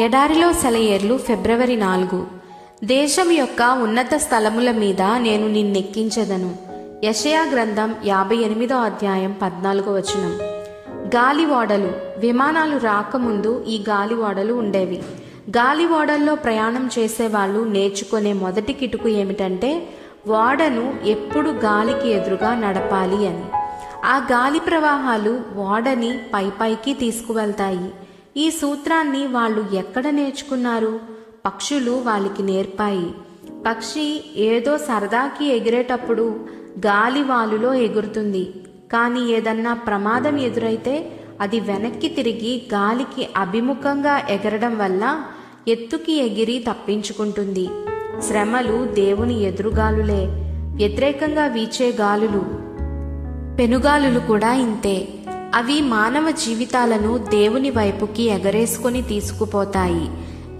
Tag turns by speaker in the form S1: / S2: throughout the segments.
S1: ఎడారిలో సెలయేర్లు ఫిబ్రవరి నాలుగు. దేశం యొక్క ఉన్నత స్థలముల మీద నేను నిన్నెక్కించదను. యషయా గ్రంథం యాభై ఎనిమిదో అధ్యాయం పద్నాలుగో వచనం. గాలి ఓడలు విమానాలు రాకముందు ఈ గాలి ఓడలు ఉండేవి. గాలి ఓడల్లో ప్రయాణం చేసేవాళ్ళు నేర్చుకునే మొదటి కిటుకు ఏమిటంటే ఓడను ఎప్పుడు గాలికి ఎదురుగా నడపాలి అని. ఆ గాలి ప్రవాహాలు ఓడని పైపైకి తీసుకువెళ్తాయి. ఈ సూత్రాన్ని వాళ్ళు ఎక్కడ నేర్చుకున్నారు? పక్షులు వాళ్ళకి నేర్పాయి. పక్షి ఏదో సరదాకి ఎగిరేటప్పుడు గాలి వాలులో ఎగురుతుంది. కానీ ఏదన్నా ప్రమాదం ఎదురైతే అది వెనక్కి తిరిగి గాలికి అభిముఖంగా ఎగరడం వల్ల ఎత్తుకి ఎగిరి తప్పించుకుంటుంది. శ్రమలు దేవుని ఎదురుగాలులే. వ్యతిరేకంగా వీచే గాలులు. పెనుగాలులు కూడా ఇంతే. అవి మానవ జీవితాలను దేవుని వైపుకి ఎగరేసుకొని తీసుకుపోతాయి.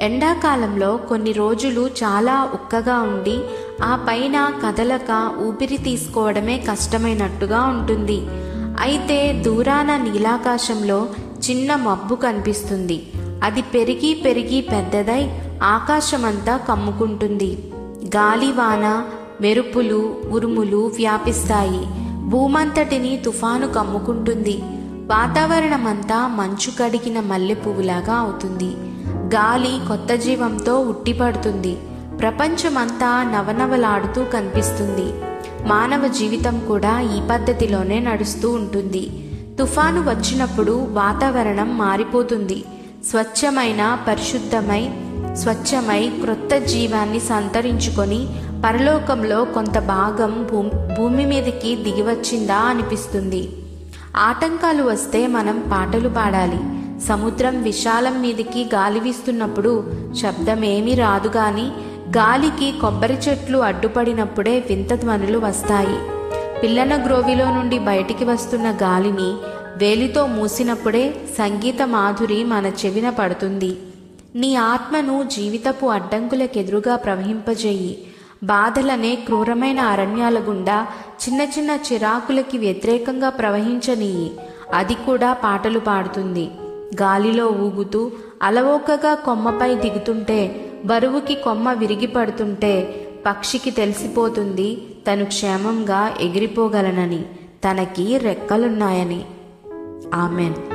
S1: ఎండాకాలంలో కొన్ని రోజులు చాలా ఉక్కగా ఉండి ఆ పైన కదలక ఊపిరి తీసుకోవడమే కష్టమైనట్టుగా ఉంటుంది. అయితే దూరాన నీలాకాశంలో చిన్న మబ్బు కనిపిస్తుంది. అది పెరిగి పెరిగి పెద్దదై ఆకాశమంతా కమ్ముకుంటుంది. గాలివాన మెరుపులు ఉరుములు వ్యాపిస్తాయి. భూమంతటిని తుఫాను కమ్ముకుంటుంది. వాతావరణమంతా మంచు కడిగిన మల్లె పువ్వులాగా అవుతుంది. గాలి కొత్త జీవంతో ఉట్టిపడుతుంది. ప్రపంచమంతా నవనవలాడుతూ కనిపిస్తుంది. మానవ జీవితం కూడా ఈ పద్ధతిలోనే నడుస్తూ ఉంటుంది. తుఫాను వచ్చినప్పుడు వాతావరణం మారిపోతుంది. స్వచ్ఛమైన పరిశుద్ధమై స్వచ్ఛమై క్రొత్త జీవాన్ని సంతరించుకొని పరలోకంలో కొంత భాగం భూమి మీదకి దిగివచ్చిందా అనిపిస్తుంది. ఆటంకాలు వస్తే మనం పాటలు పాడాలి. సముద్రం విశాలం మీదికి గాలి వీస్తున్నప్పుడు శబ్దమేమీ రాదు గాని గాలికి కొబ్బరి చెట్లు అడ్డుపడినప్పుడే వింత ధ్వనులు వస్తాయి. పిల్లన గ్రోవిలో నుండి బయటికి వస్తున్న గాలిని వేలితో మూసినప్పుడే సంగీత మాధురి మన చెవిన పడుతుంది. నీ ఆత్మను జీవితపు అడ్డంకులకెదురుగా ప్రవహింపజేయి. బాధలనే క్రూరమైన అరణ్యాల గుండా చిన్న చిన్న చిరాకులకి వ్యతిరేకంగా ప్రవహించనీయి. అది కూడా పాటలు పాడుతుంది. గాలిలో ఊగుతూ అలవోకగా కొమ్మపై దిగుతుంటే బరువుకి కొమ్మ విరిగి పడుతుంటే పక్షికి తెలిసిపోతుంది తను క్షేమంగా ఎగిరిపోగలనని తనకి రెక్కలున్నాయని. ఆమెన్.